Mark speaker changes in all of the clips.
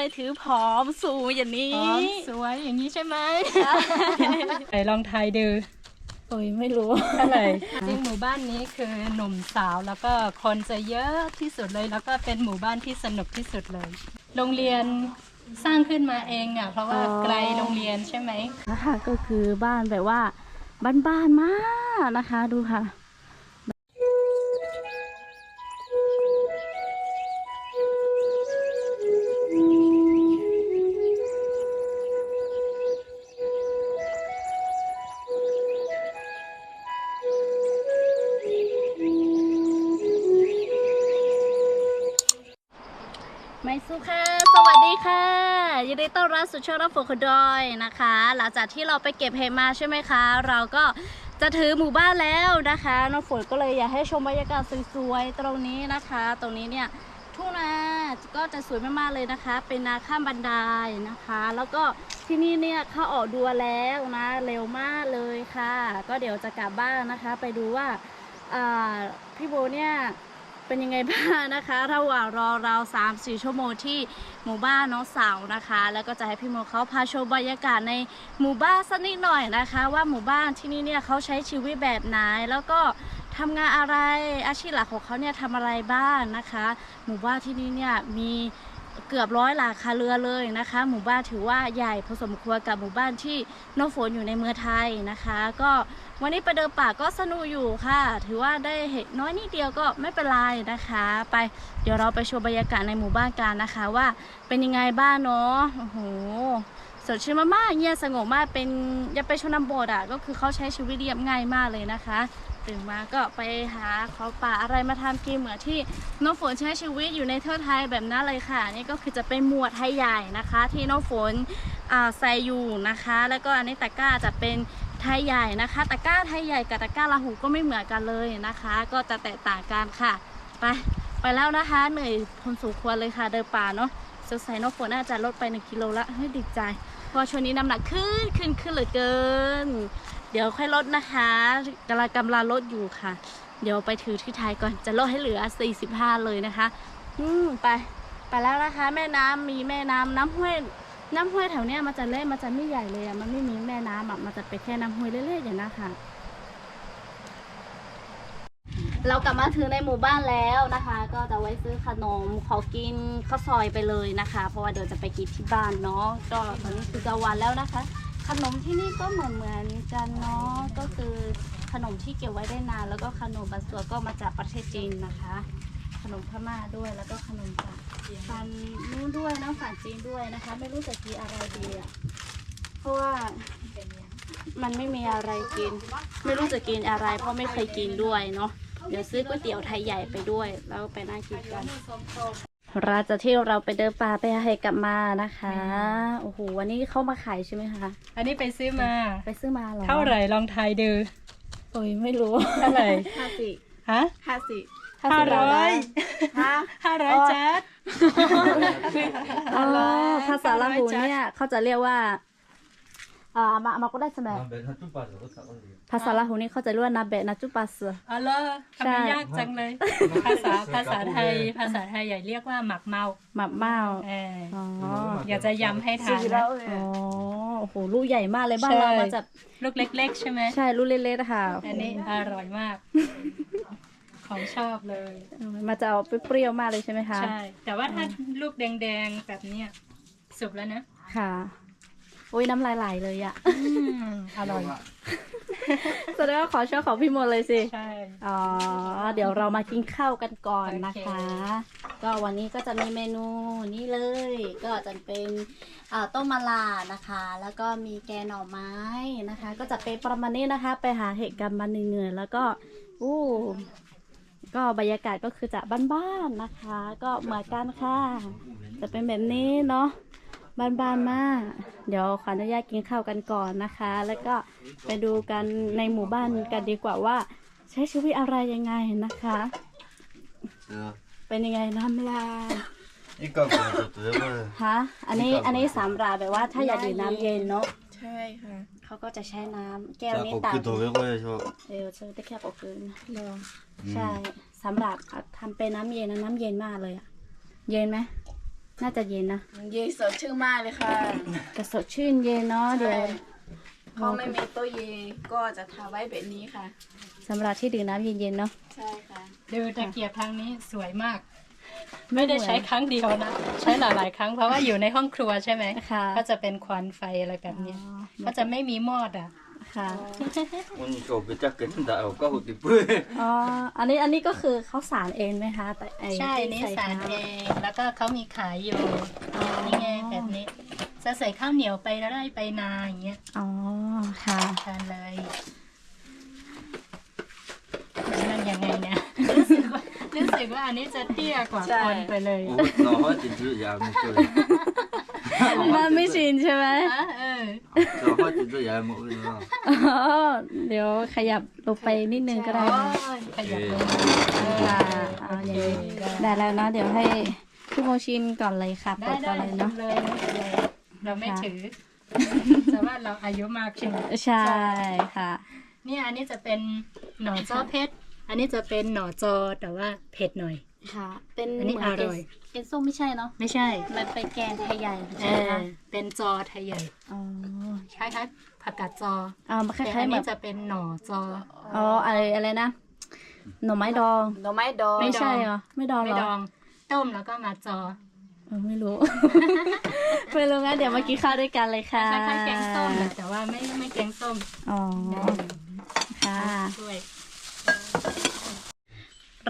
Speaker 1: ไมถือผอมสูงอย่างนี้
Speaker 2: อ๋อสวยอย่างนี้ใช่ไหมไหนลองทายดู
Speaker 1: โอ้ยไม่รู้
Speaker 2: เท่าไหร่จริงหมู่บ้านนี้คือหนุ่มสาวแล้วก็คนจะเยอะที่สุดเลย แล้วก็เป็นหมู่บ้านที่สนุกที่สุดเลย โรงเรียนสร้างขึ้นมาเองอะเพราะว่า
Speaker 1: อ๋อ
Speaker 2: ไกลโรงเรียนใช่ไหม
Speaker 1: นะคะก็คือบ้านแบบว่าบ้านๆมากนะคะดูค่ะ ไมซูค่ะ สวัสดีค่ะยินดีต้อนรับสู่ช่องรับฝนคนดอยนะคะ หลังจากที่เราไปเก็บเห็ดมาใช่ไหมคะ เราก็จะถือหมู่บ้านแล้วนะคะน้องฝนก็เลยอยากให้ชมบรรยากาศสวยๆตรงนี้นะคะ ตรงนี้เนี่ยทุ่งนาก็จะสวยมากๆเลยนะคะ เป็นนาข้ามบันไดนะคะ แล้วก็ที่นี่เนี่ยเข้าออกดัวแล้วนะเร็วมากเลยค่ะ ก็เดี๋ยวจะกลับบ้านนะคะ ไปดูว่าพี่โบเนี่ย เป็นยังไงบ้างนะคะระหว่างรอเราสามสี่ชั่วโมงที่หมู่บ้านน้องสาวนะคะ แล้วก็จะให้พี่โมเขาพาชมบรรยากาศในหมู่บ้านสักนิดหน่อยนะคะ ว่าหมู่บ้านที่นี่เนี่ยเขาใช้ชีวิตแบบไหนแล้วก็ทำงานอะไรอาชีพหลักของเขาเนี่ยทำอะไรบ้างนะคะ หมู่บ้านที่นี่เนี่ยมี เกือบร้อยหลังคาเรือเลยนะคะ หมู่บ้านถือว่าใหญ่พอสมควรกับหมู่บ้านที่น้อฝนอยู่ในเมืองไทยนะคะ ก็วันนี้ไปเดินป่าก็สนุกอยู่ค่ะ ถือว่าได้เห็นน้อยนิดเดียวก็ไม่เป็นไรนะคะ ไปเดี๋ยวเราไปชมบรรยากาศในหมู่บ้านกันนะคะว่าเป็นยังไงบ้างเนาะโอ้โหสดชื่นมากๆเงียบสงบมากเป็นอย่าไปชนบทอะก็คือเขาใช้ชีวิตเรียบง่ายมากเลยนะคะ ตื่นมาก็ไปหาเขาป่าอะไรมาทำกินเหมือนที่น้องฝนใช้ชีวิตอยู่ในเทือกไทยแบบนั้นเลยค่ะนี่ก็คือจะเป็นหมวดไทยใหญ่นะคะ ที่น้องฝนใส่อยู่นะคะ แล้วก็อันนี้ตะกร้าจะเป็นไทยใหญ่นะคะตะกร้าไทยใหญ่กับตะกร้าลาหูก็ไม่เหมือนกันเลยนะคะ ก็จะแตกต่างกันค่ะไปไปแล้วนะคะเหนื่อยพอสมควรเลยค่ะเดินป่าเนาะสงสัยน้องฝนน่าจะลดไปหนึ่งกิโลละให้ยดีใจ เพราะช่วงนี้น้ำหนักขึ้นขึ้นขึ้นเหลือเกิน เดี๋ยวค่อยลดนะคะกำลังกำลังลดอยู่ค่ะ เดี๋ยวไปถือที่ไทยก่อนจะลดให้เหลือ 45 เลยนะคะ อืมไป ไปแล้วนะคะ แม่น้ำมีแม่น้ำน้ำห้วยน้ำห้วยแถวเนี้ยมันจะเล็กมันจะไม่ใหญ่เลยอะมันไม่มีแม่น้ำอะมันจะเป็นแค่น้ำห้วยเล็กๆอย่างนั้นค่ะ เรากลับมาถึงในหมู่บ้านแล้วนะคะ ก็จะไว้ซื้อขนมขอกินข้าวซอยไปเลยนะคะ เพราะว่าเดี๋ยวจะไปกินที่บ้านเนาะก็ตอนนี้คือกลางวันแล้วนะคะ ขนมที่นี่ก็เหมือนเหมือนๆกันเนาะก็คือขนมที่เก็บไว้ได้นาน แล้วก็ขนมบางส่วก็มาจากประเทศจีนนะคะ ขนมพม่าด้วยแล้วก็ขนมจากฟันนู้นด้วยน้ำฝันจีนด้วยนะคะ ไม่รู้จะกินอะไรดีอะเพราะว่ามันไม่มีอะไรกิน ไม่รู้จะกินอะไร เพราะไม่เคยกินด้วยเนาะเดี๋ยวซื้อก๋วยเตี๋ยวไทยใหญ่ไปด้วย แล้วไปนั่งกินกัน ราจะที่เราไปเดินป่าไปให้กลับมานะคะ โอ้โหวันนี้เข้ามาขายใช่ไหมคะ
Speaker 2: อันนี้ไปซื้อมา
Speaker 1: ไปซื้อมาเหรอ
Speaker 2: เท่าไหร่ลองทายดู
Speaker 1: โอ้ยไม่รู้
Speaker 2: เท่าไหร่
Speaker 3: ห้าสิ
Speaker 2: ฮะ
Speaker 3: ห้าสิ
Speaker 2: ห้าร้อย
Speaker 3: ฮะ
Speaker 2: ห้าร้อยจัด
Speaker 1: อ๋อภาษาลาหูเนี่ยเขาจะเรียกว่า อ่ามามาก็ได้สมั
Speaker 4: ย
Speaker 1: ภาษาลาหูนี่เข้าใจรียว่านาเบะนาจุปัส
Speaker 2: อ๋อเหรอทำไมยากจังเลย ภาษาภาษาไทย ภาษาไทยใหญ่เรียกว่าหมักเมา
Speaker 1: หมักเมา
Speaker 2: เออ
Speaker 1: อ
Speaker 2: ยากจะย้ำให้ทานนะ
Speaker 1: อ๋อโอ้โหลูกใหญ่มากเลยบ้านเรามาจาก
Speaker 2: ลูกเล็ก ๆ ใช่ไหม
Speaker 1: ใช่ลูกเล็กๆนะคะ
Speaker 2: อันนี้อร่อยมาก ของชอบเลย
Speaker 1: มาจะเอาไปเปรี้ยวมากเลยใช่ไหมคะ
Speaker 2: ใช่แต่ว่าถ้าลูกแดงๆแบบเนี้ยสุกแล้วนะ
Speaker 1: ค่ะ โอ้ยน้ำลายไหลเลยอะ
Speaker 2: อร่อย
Speaker 1: แสดงว่าขอช่วยของพี่มนต์เลยสิ
Speaker 2: ใช่
Speaker 1: อ๋อ เดี๋ยวเรามากินข้าวกันก่อนนะคะ
Speaker 2: โอเค
Speaker 1: ก็วันนี้ก็จะมีเมนูนี่เลย ก็จะเป็นอ่าต้มมะลานะคะ แล้วก็มีแกงหน่อไม้นะคะ ก็จะเป็นประมาณนี้นะคะ ไปหาเห็ดกันมาเหนื่อยๆแล้วก็อู้ก็บรรยากาศก็คือจะบ้านๆนะคะ ก็เหมือนกันค่ะ จะเป็นแบบนี้เนาะ บ้านๆมาเดี๋ยวขออนุญาตกินข้าวกันก่อนนะคะ แล้วก็ไปดูกันในหมู่บ้านกันดีกว่าว่า ใช้ชีวิตอะไรยังไงนะคะ เป็นยังไงน้ำลาย
Speaker 4: อีกกล่องตัวเดียวเลย
Speaker 1: ฮะอันนี้อันนี้สามราแบบว่าถ้าอยากดื่มน้ำเย็นเนาะ
Speaker 3: ใช่ค่ะ
Speaker 1: เขาก็จะใช้น้ำแก้วนี้ตัก
Speaker 4: ตัเดียว
Speaker 1: เลยใช่ไหมเออใช่แต่แค่ปก
Speaker 3: คืน
Speaker 1: ใช่สำหรับทำเป็นน้ำเย็นน้ำเย็นมากเลยอะเย็นไหม น่าจะเย็นนะ
Speaker 3: เย็นสดชื่นมากเลยค่ะ
Speaker 1: แต่สดชื่นเย็นเนาะเดี๋ยว
Speaker 3: เขาไม่มีตู้เย็นก็จะทำไว้แบบนี้ค่ะ
Speaker 1: สำหรับที่ดื่มน้ำเย็นๆเนาะ
Speaker 3: ใช่ค่ะ
Speaker 2: ดูตะเกียบทางนี้สวยมาก ไม่ได้ใช้ครั้งเดียวนะ ใช้หลายๆครั้งเพราะว่าอยู่ในห้องครัวใช่ไหม
Speaker 1: ค่ะ
Speaker 2: ก็จะเป็นควันไฟอะไรแบบเนี้ย
Speaker 1: อ๋อ
Speaker 2: ก็จะไม่มีมอดอะ
Speaker 1: ค่ะ
Speaker 4: มันโฉบไปจากเกินดาวก็หุดติปุ้ย
Speaker 1: อ๋อ อันนี้อันนี้ก็คือเขาสารเองไหมคะแต่ไอ้
Speaker 2: ใช่นี่
Speaker 1: สา
Speaker 2: รเอง แล้วก็เขามีขายอยู่นี่ไงแบบนี้จะใส่ข้าวเหนียวไปไร่ไปนาอย่างเงี้ย
Speaker 1: อ๋อ ค่ะ
Speaker 2: ทานเลยนั่นยังไงเนี่ยรู้สึกว่ารู้สึกว่าอันนี้จะเตี้ยกว่าคนไปเลย
Speaker 4: โอ้เราจริงๆอยาก
Speaker 1: มุกเลยมันไม่ชินใช่ไหม
Speaker 2: เออ
Speaker 4: จะพ่อจุากเล
Speaker 1: ยเดี๋ยวขยับลงไปนิดนึงก็ได้
Speaker 2: ขยับลย
Speaker 1: ค่ะได้แล้วนะเดี๋ยวให้พี่โมชินก่อนเลยค่ะ
Speaker 2: ได้
Speaker 1: เปิดก่อนเลยเนาะ
Speaker 2: เลยเราไม่ถือแต่ว่าเราอายุมากขึ้น
Speaker 1: ใช่ค่ะ
Speaker 2: เนี่ยอันนี้จะเป็นหน่อจ้อเพชร อันนี้จะเป็นหน่อจอแต่ว่าเผ็ดหน่อย
Speaker 1: ค่ะ เป็น
Speaker 2: อันนี้
Speaker 1: เหมื
Speaker 2: อร่อย
Speaker 1: เอ็นส้มไม่ใช่เนาะ
Speaker 2: ไม่ใช่
Speaker 1: มันเป็นแกงไทยใหญ่
Speaker 2: เอ
Speaker 1: ใช่ไหม
Speaker 2: อ
Speaker 1: คะ
Speaker 2: เป็นจอไทยใหญ่
Speaker 1: อ๋อ
Speaker 2: คล้ายๆผักกาดจอ
Speaker 1: อ่ามันค
Speaker 2: แต่
Speaker 1: ล้า
Speaker 2: อั
Speaker 1: ย
Speaker 2: น
Speaker 1: ๆแบ
Speaker 2: นี้
Speaker 1: บ
Speaker 2: จะเป็นหน่อจอ
Speaker 1: อ๋ออะไรอะไรนะ หน่อไม้ดอง
Speaker 3: หน่อไม้ดอง
Speaker 2: ไม่
Speaker 1: ไม่ใช่เหรอ ไม่ดอง
Speaker 2: ไม่
Speaker 1: เหร
Speaker 2: ด
Speaker 1: อ
Speaker 2: อง ต้มแล้วก็มาจอ
Speaker 1: เออไม่รู้ ไม่รู้งั้นเดี๋ยวมากินข้าวด้วยกันเลยค่ะ
Speaker 2: คล้ายๆแกงส้มนะแต่ว่าไม่ไม่แกงส้ม
Speaker 1: อ๋อ ค่ะ
Speaker 2: ช่วย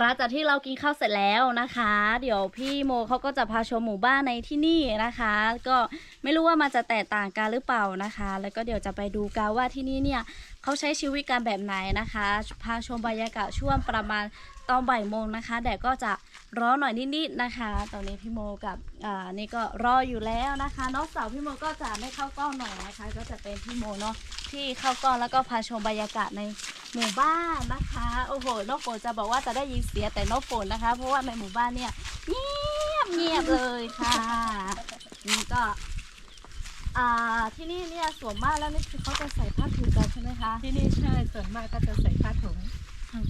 Speaker 1: หลังจากที่เรากินข้าวเสร็จแล้วนะคะ เดี๋ยวพี่โมเขาก็จะพาชมหมู่บ้านในที่นี่นะคะ ก็ไม่รู้ว่ามันจะแตกต่างกันหรือเปล่านะคะ แล้วก็เดี๋ยวจะไปดูกันว่าที่นี่เนี่ยเขาใช้ชีวิตกันแบบไหนนะคะ พาชมบรรยากาศช่วงประมาณตอนบ่ายโมงนะคะแดดก็จะร้อนหน่อยนิดๆนะคะ ตอนนี้พี่โมกับอ่านี่ก็รออยู่แล้วนะคะน้องสาวพี่โมก็จะไม่เข้ากล้องหน่อยนะคะ ก็จะเป็นพี่โมเนาะ ที่เข้ากล้องแล้วก็พาชมบรรยากาศในหมู่บ้านนะคะ โอ้โหนกฝนจะบอกว่าจะได้ยินเสียงแต่นกฝนนะคะ เพราะว่าในหมู่บ้านเนี่ยเงียบเงียบเลยค่ะนี่ก็อ่าที่นี่เนี่ยส่วนมากแล้วนี่คือเขาจะใส่ผ้าถุงกันใช่ไหมคะ
Speaker 2: ที่นี่ใช่ส่วนมากก็จะใส่ผ้าถุง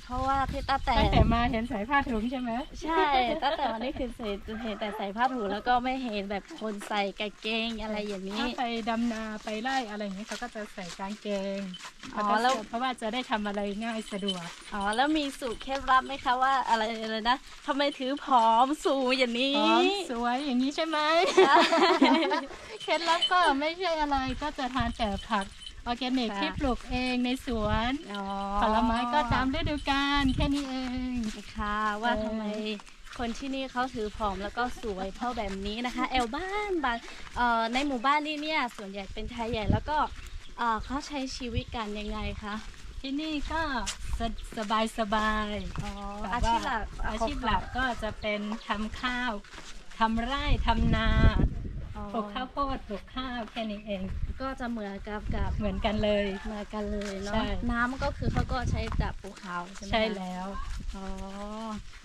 Speaker 1: เพราะว่าที่ตั้งแต่
Speaker 2: ตั้งแต่มาเห็นใส่ผ้าถุงใช่ไหม
Speaker 1: ใช่ตั้งแต่วันนี้คือเห็นเห็นแต่ใส่ผ้าถุงแล้วก็ไม่เห็นแบบคนใส่กางเกงอะไรอย่างนี้
Speaker 2: ถ้าไปดำนาไปไร่อะไรอย่างนี้เขาก็จะใส่กางเกง
Speaker 1: อ๋อ
Speaker 2: เขาก็
Speaker 1: แล้ว
Speaker 2: เพราะว่าจะได้ทำอะไรง่ายสะดวก
Speaker 1: อ๋อแล้วมีสูตรเคล็ดลับไหมคะว่าอะไรอะไรนะทำไมถือผอมสูงอย่างนี้
Speaker 2: อ๋อสวยอย่างนี้ใช่ไหม เคล็ดลับก็ไม่ใช่อะไรก็จะทานแต่ผัก ออร์แกนิก
Speaker 1: ค่ะ
Speaker 2: ที่ปลูกเองในสวน
Speaker 1: อ๋อ
Speaker 2: ผลไม้ก็ตามฤดูกาลแค่นี้เอง
Speaker 1: ค่ะว่า
Speaker 2: เออ
Speaker 1: ทำไมคนที่นี่เขาถือผอมแล้วก็สวยเพราะแบบนี้นะคะ แอลบ้านบ้านเอ่อในหมู่บ้านนี่เนี่ยส่วนใหญ่เป็นไทยใหญ่แล้วก็เอ่อเขาใช้ชีวิตกันยังไงคะ
Speaker 2: ที่นี่ก็สสบายสบาย
Speaker 1: อ๋อ
Speaker 2: แบบ
Speaker 1: อาชีพหลัก
Speaker 2: อาชีพหลักก็จะเป็นทำข้าวทำไร่ทำนา
Speaker 1: อ๋อ
Speaker 2: ปลูกข้าวโพดปลูกข้าวแค่นี้เอง
Speaker 1: ก็จะเหมือนกับกับ
Speaker 2: เหมือนกันเลย
Speaker 1: เหมือนกันเลยเนาะ
Speaker 2: ใช่
Speaker 1: น้ำก็คือเขาก็ใช้จากภูเขาใช่ไหมคะ
Speaker 2: ใช่แล้ว
Speaker 1: อ๋อ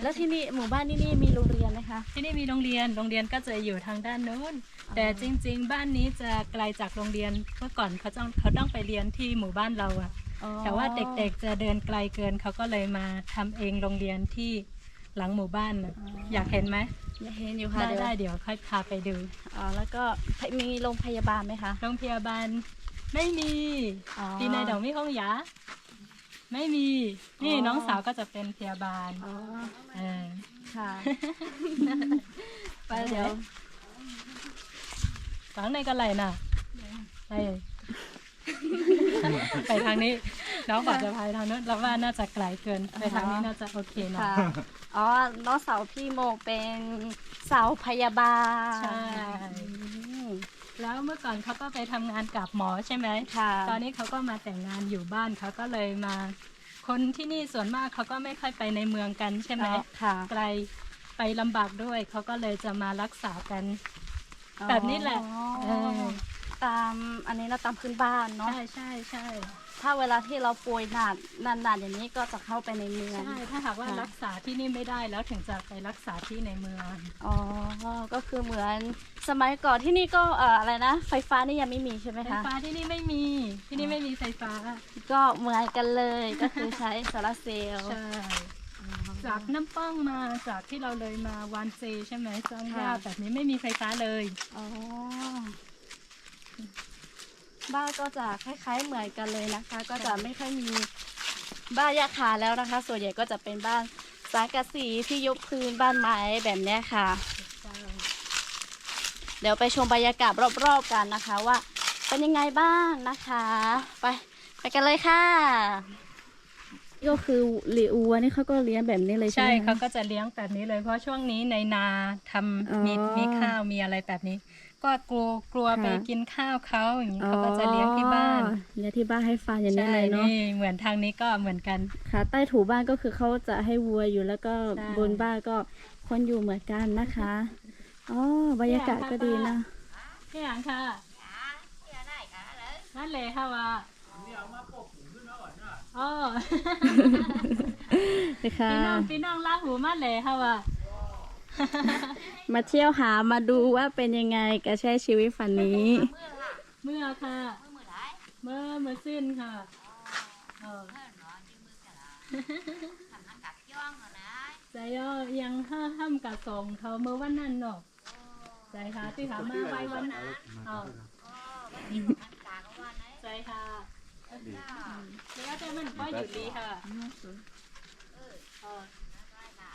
Speaker 1: แล้วที่นี่หมู่บ้านนี่นี่มีโรงเรียนไหมคะ
Speaker 2: ที่นี่มีโรงเรียน โรงเรียนก็จะอยู่ทางด้านโน้น แต่จริง ๆ บ้านนี้จะไกลจากโรงเรียน เมื่อก่อนเขาต้องเขาต้องไปเรียนที่หมู่บ้านเราอะ
Speaker 1: อ๋อ
Speaker 2: แต่ว่าเด็กๆจะเดินไกลเกินเขาก็เลยมาทำเองโรงเรียนที่หลังหมู่บ้านน่ะอยากเห็นไหม
Speaker 1: เห็นอยู่ค่ะ
Speaker 2: ได้
Speaker 1: เดี๋ยว
Speaker 2: ได้เดี๋ยวค่อยพาไปดู
Speaker 1: อ๋อแล้วก็มีโรงพยาบาลไหมคะ
Speaker 2: โรงพยาบาลไม่มี
Speaker 1: อ๋อ
Speaker 2: ปีในดอกมิห้องยาไม่มี นี่
Speaker 1: อ๋อ
Speaker 2: น้องสาวก็จะเป็นพยาบาล
Speaker 1: อ๋อ
Speaker 2: เออ
Speaker 1: ค่ะ ไปเดี๋ยว
Speaker 2: ฝังในกันไรน่ะไป ไปทางนี้ น้องบอกจะพายทางนู้นเราว่าน่าจะไกลเกินไปทางนี้น่าจะโอเคหนะ
Speaker 1: ค่ะอ๋อน้องสาวพี่โมเป็นสาวพยาบาล
Speaker 2: ใช่
Speaker 1: อืม
Speaker 2: แล้วเมื่อก่อนเขาก็ไปทำงานกับหมอใช่ไหม
Speaker 1: ค่ะ
Speaker 2: ตอนนี้เขาก็มาแต่งงานอยู่บ้านเขาก็เลยมา คนที่นี่ส่วนมากเขาก็ไม่ค่อยไปในเมืองกันใช่ไหม
Speaker 1: อ๋อค่ะ
Speaker 2: ไกลไปลำบากด้วยเขาก็เลยจะมารักษากัน แบบนี้แหละ
Speaker 1: อ๋อ
Speaker 2: เออ
Speaker 1: ตามอันนี้เราตามพื้นบ้านเนาะ
Speaker 2: ใช่ใช่ใช่
Speaker 1: ถ้าเวลาที่เราป่วยหนักนานๆอย่างนี้ก็จะเข้าไปในเมือง
Speaker 2: ใช่ ถ้าหากว่า
Speaker 1: ค่ะ
Speaker 2: รักษาที่นี่ไม่ได้แล้วถึงจะไปรักษาที่ในเมือง
Speaker 1: อ๋อ ก็คือเหมือนสมัยก่อนที่นี่ก็เอ่ออะไรนะ ไฟฟ้านี่ยังไม่มีใช่ไหม
Speaker 2: ไฟ
Speaker 1: คะ
Speaker 2: ฟ้าที่นี่ไม่มี ที่นี่ไม่มีไฟฟ้า
Speaker 1: ก็เหมือนกันเลย ก็คือใช้โซลาร์เซลล์
Speaker 2: ใช่สจากน้ำป้องมาจากที่เราเลยมาวานเซใช่ไหมจัง
Speaker 1: ค่ะ
Speaker 2: ยาแบบนี้ไม่มีไฟฟ้าเลย
Speaker 1: อ๋อ บ้านก็จะคล้ายๆเหมือนกันเลยนะคะ ก็จะไม่ค่อยมีบ้านยาคาแล้วนะคะ ส่วนใหญ่ก็จะเป็นบ้านสังกะสีที่ยกพื้นบ้านไม้แบบเนี้ยค่ะ เดี๋ยวไปชมบรรยากาศรอบๆกันนะคะว่าเป็นยังไงบ้างนะคะ ไปไปกันเลยค่ะนี่ก็คือหลีอูอันนี่เขาก็เลี้ยงแบบนี้เลยใช่
Speaker 2: ใช่
Speaker 1: ไหม
Speaker 2: เขาก็จะเลี้ยงแบบนี้เลยเพราะช่วงนี้ในนาทำ
Speaker 1: อ๋อ
Speaker 2: มีมีข้าวมีอะไรแบบนี้ ก็กลัวกลัว
Speaker 1: ค่ะ
Speaker 2: ไปกินข้าวเขาอย่างนี้เขาก็จะเลี้ยงที่บ้าน
Speaker 1: อ๋อเลี้ยงที่บ้านให้ฟาร์มอย่างนี้
Speaker 2: ใช่
Speaker 1: เลยเนาะ
Speaker 2: นี่เหมือนทางนี้ก็เหมือนกัน
Speaker 1: ค่ะ ใต้ถูบ้านก็คือเขาจะให้วัวอยู่แล้วก็
Speaker 2: ใช่
Speaker 1: บนบ้านก็คนอยู่เหมือนกันนะคะอ๋อบรรยากาศก็ดีนะ
Speaker 2: พี่หางค่ะนั่นเลยค่ะว่าอ๋อ
Speaker 1: นะคะ
Speaker 2: พี่น้องพี่น้องลาหูมาเลยค่ะว่า
Speaker 1: มาเที่ยวหามาดูว่าเป็นยังไงกับใช้ชีวิตฝันนี้
Speaker 2: เมื่อค่ะเมื่อเมื่อสิ้นค่ะเออใจย่อยังห้าห้ามกะส่งเขาเมื่อวันนั้นเนาะใจค่ะที่ขามาไว้วันนั้นอ๋อใจค่ะแล้วแต่มันก็อยู่ดีค่ะ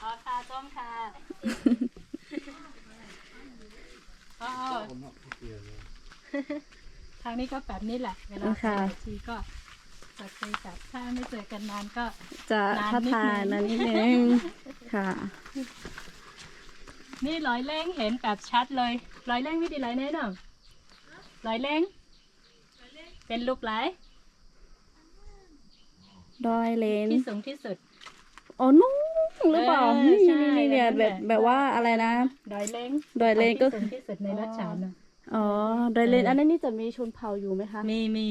Speaker 2: อ๋ออ๋อค่ะส้มค่ะอ๋อทางนี้ก็แบบนี้แหละ เวลา
Speaker 1: ค่ะ
Speaker 2: ไปทีก็จะคุยแบบถ้าไม่เจอกันนานก็
Speaker 1: จะ
Speaker 2: นาน
Speaker 1: ทัก
Speaker 2: นิด
Speaker 1: ทาย
Speaker 2: นึ
Speaker 1: นะ
Speaker 2: ง
Speaker 1: นิดนึงค่ะ
Speaker 2: นี่ร้อยเล้งเห็นแบบชัดเลยร้อยเล้งวิธีไรแน่นอนร้อยเล้งเป็นลูกไหล
Speaker 1: ดอยเลน
Speaker 2: ที่สูงที่สุด
Speaker 1: อ๋อนู่น หรือเปล่า
Speaker 2: เออ
Speaker 1: นี่
Speaker 2: ใช่
Speaker 1: นี่เนี่ย
Speaker 2: นั่น
Speaker 1: แบ
Speaker 2: แห
Speaker 1: บ
Speaker 2: ละ
Speaker 1: แบบว่าอะไรนะ
Speaker 2: ดอยเล้ง
Speaker 1: ดอยเลนก็
Speaker 2: ที่สูงที่สุดในรัชฉานนะ
Speaker 1: อ๋อดอยเลน
Speaker 2: เอออั
Speaker 1: อันนั้นนี่จะมีชนเผ่าอยู่ไหมคะ
Speaker 2: มีมี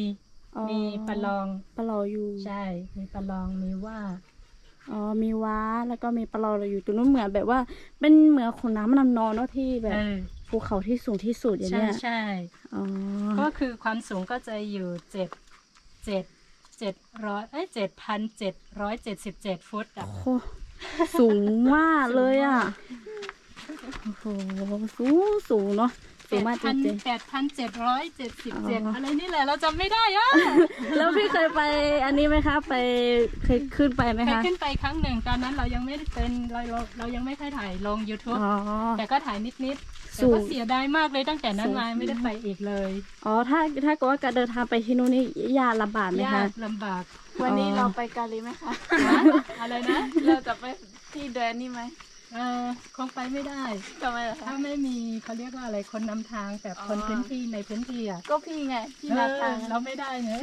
Speaker 1: อ๋อ
Speaker 2: มีปลาลอง
Speaker 1: ปลาลออยู่
Speaker 2: ใช่ มีปลาลองมีว่า
Speaker 1: อ๋อมีว้าแล้วก็มีปลาลออยู่ตรงนู้นเหมือนแบบว่า เป็นเหมือนขนน้ำลำนองเนาะที่แบบ
Speaker 2: เออ
Speaker 1: ภูเขาที่สูงที่สุดอย่าง
Speaker 2: ใช่
Speaker 1: เนี้ย
Speaker 2: ใช่
Speaker 1: อ๋อ
Speaker 2: ก็คือความสูงก็จะอยู่เจ็ดเจ็ดเจ็ดร้อยเอ้ยเจ็ดพันเจ็ดร้อยเจ็ดสิบเจ็ดฟุตอะ
Speaker 1: โอ้ สูงมากเลยอะ โอ้โห สูงสูงเนาะ สู
Speaker 2: แป
Speaker 1: ง
Speaker 2: ด
Speaker 1: มากจ
Speaker 2: พัน
Speaker 1: ริง
Speaker 2: แปดพันเจ็ดร้อยเจ็ดสิบเจ็ด
Speaker 1: อ๋ออ
Speaker 2: อะไรนี่แหละเราจำไม่ได้อะ
Speaker 1: ๆแล้วพี่เคยไปอันนี้ไหมคะ ไปเคยขึ้นไปไหม
Speaker 2: เคย
Speaker 1: คะ
Speaker 2: ขึ้นไปครั้งหนึ่งตอนนั้นเรายังไม่ได้เป็นเราเราเรายังไม่เคยถ่ายลง YouTube
Speaker 1: อ๋อ
Speaker 2: แต่ก็ถ่ายนิดๆแต่
Speaker 1: สูง
Speaker 2: ก็เสียดายมากเลยตั้งแต่นั้น
Speaker 1: สูง
Speaker 2: มาไม่ได้ไปอีกเลย
Speaker 1: อ๋อ ถ้าถ้าเกิดว่าการเดินทางไปที่นู่นนี่ยากลำบากไหม
Speaker 2: ยา
Speaker 1: คะ
Speaker 2: กลำบาก
Speaker 3: วันนี้
Speaker 1: อ๋อ
Speaker 3: เราไปกาลีไหมคะ
Speaker 2: นะอะไรนะ
Speaker 3: เราจะไปที่เดินนี่ไหม
Speaker 2: เออคงไปไม่ได้
Speaker 3: ทำไมล่ะคะ
Speaker 2: ถ้าไม่มีเขาเรียกว่าอะไรคนนำทางแบบคน
Speaker 3: อ๋อ
Speaker 2: พื้นที่ในพื้นที่อะ
Speaker 3: ก็พี่ไงพี่
Speaker 2: เอ
Speaker 3: นา
Speaker 2: อ
Speaker 3: ทาง
Speaker 2: เราไม่ได้เนอะ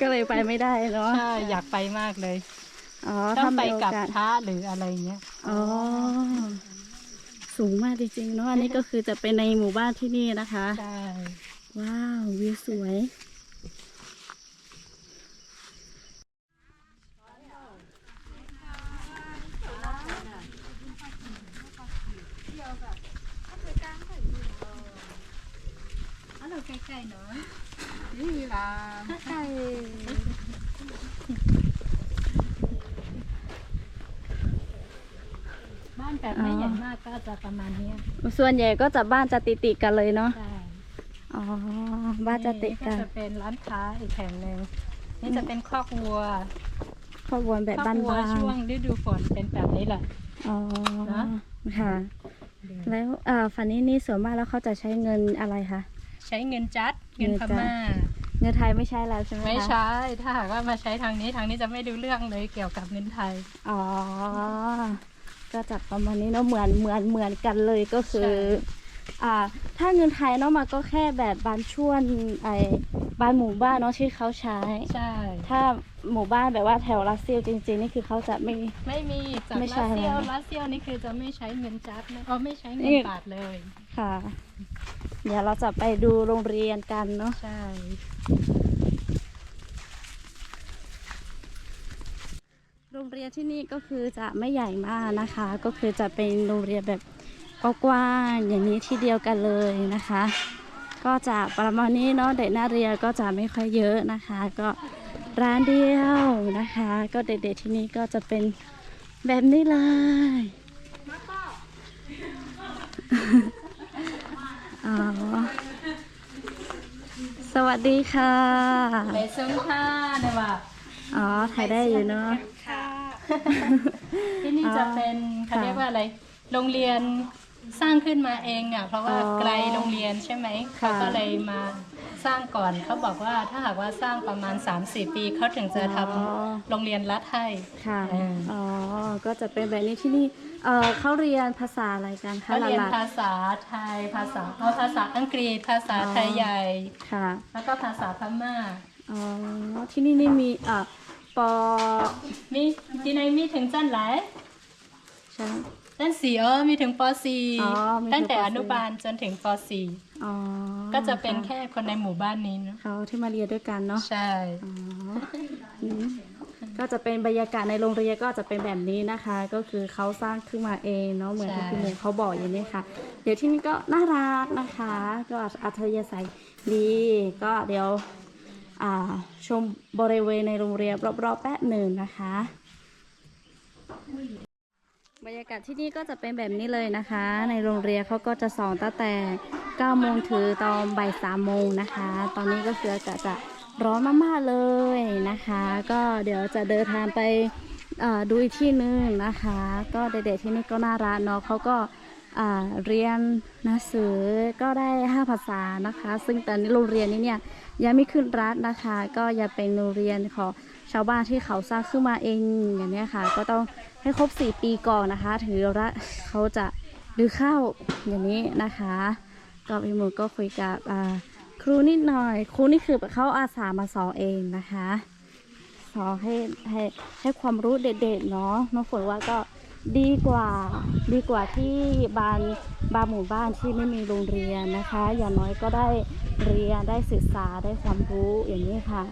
Speaker 1: ก็เลยไปไม่ได้เนาะ
Speaker 2: ใช่อยากไปมากเลย
Speaker 1: อ๋อ
Speaker 2: ต้อง
Speaker 1: ถ้า
Speaker 2: ไป
Speaker 1: มีโอ
Speaker 2: กับ
Speaker 1: กาส
Speaker 2: พระหรืออะไรเงี้ย
Speaker 1: อ๋อสูงมากจริงๆเนาะอันนี้ก็คือจะเป็นในหมู่บ้านที่นี่นะคะ
Speaker 2: ใช่
Speaker 1: ว้าววิวสวย
Speaker 2: อันเราใกล้ๆเนาะ
Speaker 3: นี่ล่ะ
Speaker 1: ใช่
Speaker 2: บ้านแบบไม่ใหญ่มากก็จะประมาณเนี้ย
Speaker 1: ส่วนใหญ่ก็จะบ้านจะติดๆกันเลยเนาะ
Speaker 2: ใช่
Speaker 1: อ๋อบ้านจะติด
Speaker 2: ก็
Speaker 1: กัน
Speaker 2: จะเป็นร้านค้าอีกแห่งหนึ่งนี่จะเป็นคอกวัว
Speaker 1: ครอบครัวแบบ
Speaker 2: คอก
Speaker 1: บ้าน
Speaker 2: วัว
Speaker 1: บาง
Speaker 2: ช่วงฤดูฝนเป็นแบบนี้แหละ
Speaker 1: อ๋อ
Speaker 2: นะ
Speaker 1: ค่ะแล้วอ่าฝันนี้นี่ส่วนมากแล้วเขาจะใช้เงินอะไรคะ
Speaker 2: ใช้เงินจัดเงิน
Speaker 1: เงิน
Speaker 2: พ
Speaker 1: จัด
Speaker 2: ม่า
Speaker 1: เงินไทยไม่ใช่แล้วใช่ไหมคะ
Speaker 2: ไม่ใช้ถ้าหากว่ามาใช้ทางนี้ทางนี้จะไม่ดูเรื่องเลยเกี่ยวกับเงินไทย
Speaker 1: อ๋อ ก็จัดประมาณนี้เนาะเหมือนเหมือนเหมือนกันเลยก็คือ
Speaker 2: ใช่
Speaker 1: อ่าถ้าเงินไทยเนาะมันก็แค่แบบบานช่วงไอ้บานหมู่บ้านเนาะที่เขาใช้
Speaker 2: ใช่
Speaker 1: ถ้าหมู่บ้านแบบว่าแถวรัสเซียจริงๆนี่คือเขาจะไม่
Speaker 2: ไม่มีจาก
Speaker 1: ไม่ใช่
Speaker 2: รัสเซีย
Speaker 1: แล้ว
Speaker 2: รัสเซียนี่คือจะไม่ใช้เงินจัดนะเขาไม่ใช้เงิน
Speaker 1: นี่
Speaker 2: บาทเลย
Speaker 1: ค่ะ เดี๋ยวเราจะไปดูโรงเรียนกันเนาะ
Speaker 2: ใช่
Speaker 1: โรงเรียนที่นี่ก็คือจะไม่ใหญ่มากนะคะ ก็คือจะเป็นโรงเรียนแบบ กว้างๆอย่างนี้ที่เดียวกันเลยนะคะ ก็จะประมาณนี้เนาะเด็กนักเรียนก็จะไม่ค่อยเยอะนะคะ ก็ร้านเดียวนะคะ ก็เด็ดๆที่นี่ก็จะเป็นแบบนี้เลยอ๋อสวัสดีค่ะ
Speaker 2: ไปซุ้มผ้าเนี่ยว่า
Speaker 1: อ๋อถ่ายได้อยู่เนาะ
Speaker 2: ที่นี่จะเป็นเขา
Speaker 1: ค่ะ
Speaker 2: เรียกว่าอะไร โรงเรียน สร้างขึ้นมาเองอะเพราะว่า
Speaker 1: อ๋อ
Speaker 2: ไกลโรงเรียนใช่ไหม
Speaker 1: ค่ะ
Speaker 2: เขาก็เลยมาสร้างก่อนเขาบอกว่าถ้าหากว่าสร้างประมาณ 3-4 ปีเขาถึงจะทำโรงเรียนรัฐให้
Speaker 1: ค่ะ
Speaker 2: เออ
Speaker 1: อ๋อก็จะเป็นแบบนี้ที่นี่เออเขาเรียนภาษาอะไรกันคะ
Speaker 2: เขาเรียน
Speaker 1: หลาน
Speaker 2: ภาษาไทยภาษาเอาภาษาอังกฤษภาษาไทยใหญ่
Speaker 1: ๆค่ะ
Speaker 2: แล้วก็ภาษาพม่า
Speaker 1: อ๋อที่นี่นี่มีเอ่อปอ
Speaker 2: มีที่ไหนมีถึงจันไหลาย
Speaker 1: ใช่ ไหม
Speaker 2: จันสี่เออมีถึงป
Speaker 1: อ๋อ
Speaker 2: .4
Speaker 1: มีถึง
Speaker 2: ตั้งแต่
Speaker 1: ป
Speaker 2: อนุบาลจนถึงป
Speaker 1: อ๋อ
Speaker 2: .4 ก็จะเป็นแค่คนในหมู่บ้านนี้เนอะ
Speaker 1: เขาที่มาเรียนด้วยกันเนาะ
Speaker 2: ใช่
Speaker 1: อ๋ออืมก็จะเป็นบรรยากาศในโรงเรียนก็จะเป็นแบบนี้นะคะ ก็คือเขาสร้างขึ้นมาเองเนาะเหมือนที่คุณหมูเขาบอกอย่างนี้ค่ะ เดี๋ยวที่นี่ก็น่ารักนะคะ ก็อัธยาศัยดีก็เดี๋ยวอ่าชมบริเวณในโรงเรียนรอบๆแป๊บหนึ่งนะคะ บรรยากาศที่นี่ก็จะเป็นแบบนี้เลยนะคะ ในโรงเรียนเขาก็จะสอนตั้งแต่9โมงถึงตอนบ่าย3โมงนะคะ ตอนนี้ก็คืออากาศจะร้อนมากๆเลยนะคะ ก็เดี๋ยวจะเดินทางไปดูอีกที่หนึงนะคะ ก็เด็กๆที่นี่ก็น่ารักเนาะเขาก็เรียนหนังสือก็ได้ 5 ภาษานะคะ ซึ่งตอนนี้โรงเรียนนี้เนี่ยยังไม่ขึ้นรัฐนะคะ ก็ยังเป็นโรงเรียนของ ชาวบ้านที่เขาสร้างขึ้นมาเองอย่างนี้ค่ะ ก็ต้องให้ครบ 4 ปีก่อนนะคะ ถึงละเขาจะดื้อเข้าอย่างนี้นะคะก็พี่หมูก็คุยกับครูนิดหน่อย ครูนี่คือเขาอาสามาสอนเองนะคะสอนให้ให้ให้ความรู้เด็ดๆเนาะน้องฝนว่าก็ดีกว่าดีกว่าที่บางบางหมู่บ้านที่ไม่มีโรงเรียนนะคะ อย่างน้อยก็ได้เรียนได้ศึกษาได้ความรู้อย่างนี้ค่ะ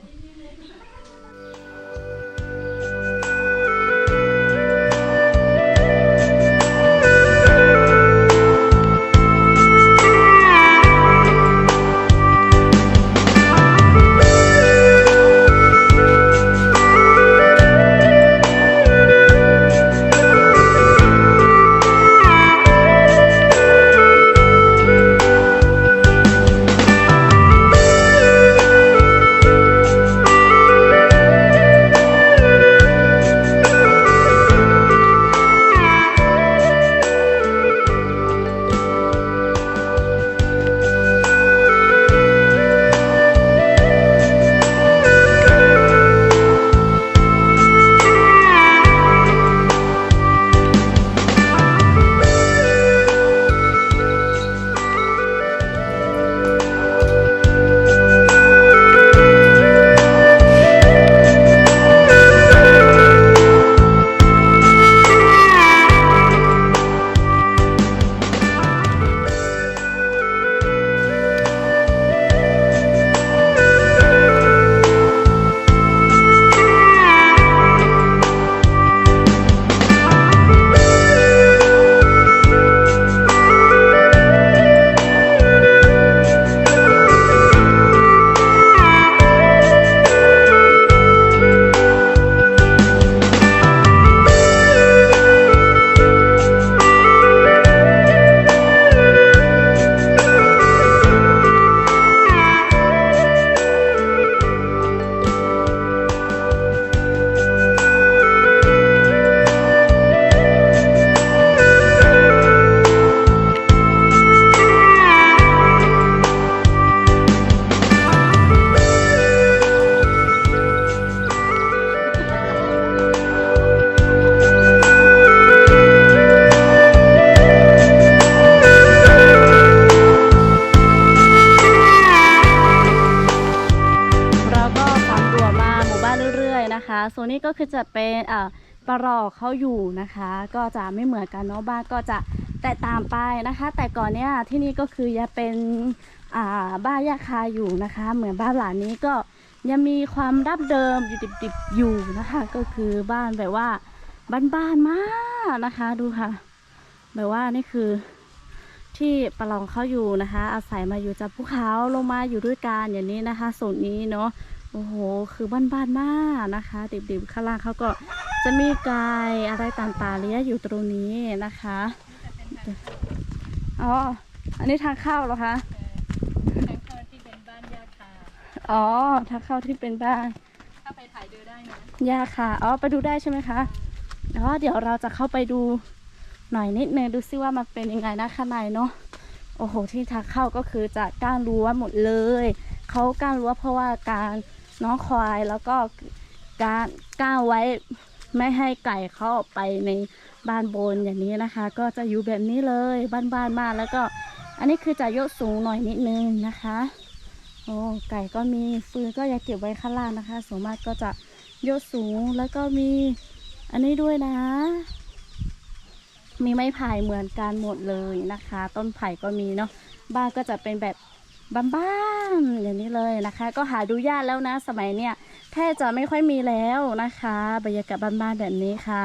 Speaker 1: รื่อยๆนะคะโซนนี้ก็คือจะเป็นเอ่อปลาลอกเขาอยู่นะคะ ก็จะไม่เหมือนกันเนาะบ้านก็จะแตกต่างไปนะคะ แต่ก่อนเนี้ยที่นี่ก็คือยังเป็นอ่าบ้านยาคาอยู่นะคะ เหมือนบ้านหลังนี้ก็ยังมีความดับเดิมอยู่ดิบๆอยู่นะคะ ก็คือบ้านแบบว่าบ้านๆมากนะคะดูค่ะแบบว่านี่คือที่ปะลองเขาอยู่นะคะ อาศัยมาอยู่จากภูเขาลงมาอยู่ด้วยกันอย่างนี้นะคะส่วนนี้เนาะ โอ้โห คือบ้านๆมากนะคะ ดิบๆข้างล่างเขาก็จะมีไก่อะไรต่างๆเลี้ยงอยู่ตรงนี้นะคะ อ๋อ อันนี้ทางเข้าเหรอคะ
Speaker 2: ทางเข้าที่เป็นบ้านยาคา
Speaker 1: อ๋อ ทางเข้าที่เป็นบ้าน
Speaker 2: ถ้าไปถ่ายดูได้นะ
Speaker 1: ย่าค่ะอ๋อ ไปดูได้ใช่ไหมคะ อ๋อ เดี๋ยวเราจะเข้าไปดูหน่อยนิดนึงดูซิว่ามันเป็นยังไงนะข้างในเนาะ โอ้โห ที่ทางเข้าก็คือจะก้างรั้วหมดเลย เขาก้างรั้วเพราะว่าการ น้องควายแล้วก็การก้างไว้ไม่ให้ไก่เข้าไปในบ้านบนอย่างนี้นะคะ ก็จะอยู่แบบนี้เลยบ้านๆมากแล้วก็อันนี้คือจะยกสูงหน่อยนิดนึงนะคะโอ้ไก่ก็มีฟืนก็อย่าเก็บไว้ข้างล่างนะคะส่วนมากก็จะยกสูงแล้วก็มีอันนี้ด้วยนะ มีไม้ไผ่เหมือนกันหมดเลยนะคะ ต้นไผ่ก็มีเนาะบ้านก็จะเป็นแบบ บ้านๆอย่างนี้เลยนะคะ ก็หาดูยากแล้วนะ สมัยเนี้ยแทบจะไม่ค่อยมีแล้วนะคะบรรยากาศบ้านๆแบบนี้ค่ะ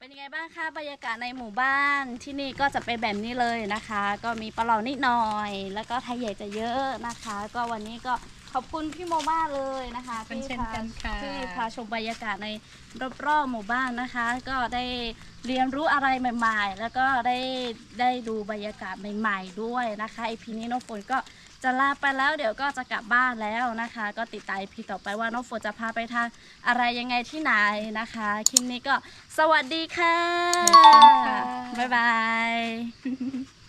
Speaker 1: เป็นยังไงบ้างคะบรรยากาศในหมู่บ้านที่นี่ก็จะเป็นแบบนี้เลยนะคะ ก็มีปลาเหล่านิดหน่อย แล้วก็ไทยใหญ่จะเยอะนะคะ ก็วันนี้ก็ ขอบคุณพี่โมบ้าเลยนะคะ
Speaker 2: เป็น
Speaker 1: ที่
Speaker 2: เช่น
Speaker 1: พา
Speaker 2: กันค่ะ
Speaker 1: ที่พาชมบรรยากาศในรอบๆหมู่บ้านนะคะ ก็ได้เรียนรู้อะไรใหม่ๆ แล้วก็ได้ได้ดูบรรยากาศใหม่ ๆ ด้วยนะคะอีพีนี้น้องฝนก็จะลาไปแล้วเดี๋ยวก็จะกลับบ้านแล้วนะคะ ก็ติดตามอีพีต่อไปว่าน้องฝนจะพาไปทางอะไรยังไงที่ไหนนะคะคลิปนี้ก็สวัสดีค่ะ
Speaker 2: ขอบคุณค่ะ
Speaker 1: บ๊ายบาย